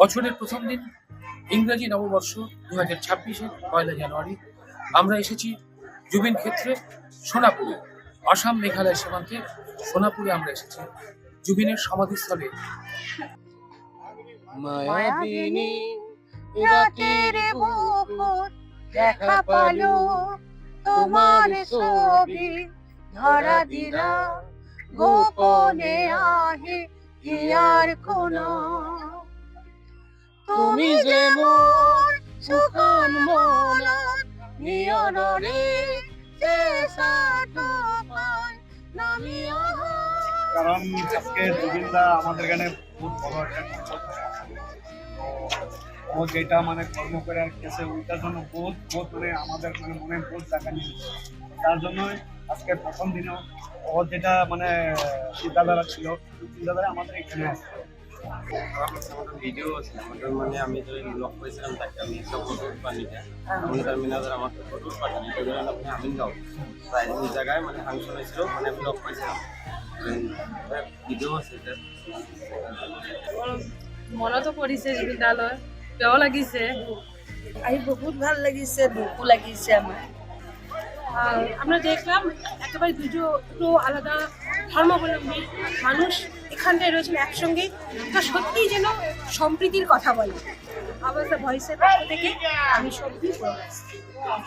বছরের প্রথম দিন, ইংরেজি নববর্ষ দু হাজার ছাব্বিশের পয়লা জানুয়ারি, আমরা এসেছি জুবিন ক্ষেত্রে সোনাপুরে। আসাম মেঘালয় সীমান্তে সোনাপুরে আমরা এসেছি জুবিনের সমাধিস্থলে। তোমার ছবি ধরা দিলা, গোপনে আহে হিয়ার কোন তুমি যে মোর সুখান মন নিয়নরে কারণ আজকে জুবিনদা আমাদের এখানে বহুত বড় একটা ও যেটা মানে কর্ম করে আর গেছে ওইটার জন্য বহুত বহুত মানে আমাদের মানে মনে বহুত টাকা নিয়েছে তার জন্যই আজকে প্রথম দিনও ও যেটা মানে চিন্তাধারা ছিল চিন্তাধারা আমাদের এখানে আছে ভিডিও মানে আমি তো ব্লগ করেছিলাম তাকে আমি একটা ফটো পানিটা আমি তার মিনাদের আমাকে ফটো পাঠানি তো ধরেন আপনি আমিন গাও তাই ওই জায়গায় মানে ফাংশন হয়েছিল মানে ব্লগ করেছিলাম ভিডিও আছে মনতো পৰিছে বিদ্যালয় বেয়াও লাগিছে। আহি বহুত ভালো লাগিছে দুখো লাগিছে আমার আর আমরা দেখলাম একেবারে দুটো আলাদা ধর্মাবলম্বী মানুষ এখানটায় রয়েছেন একসঙ্গে। তা সত্যিই যেন সম্প্রীতির কথা বলে। আবার ভয়েসের পক্ষ থেকে আমি সত্যি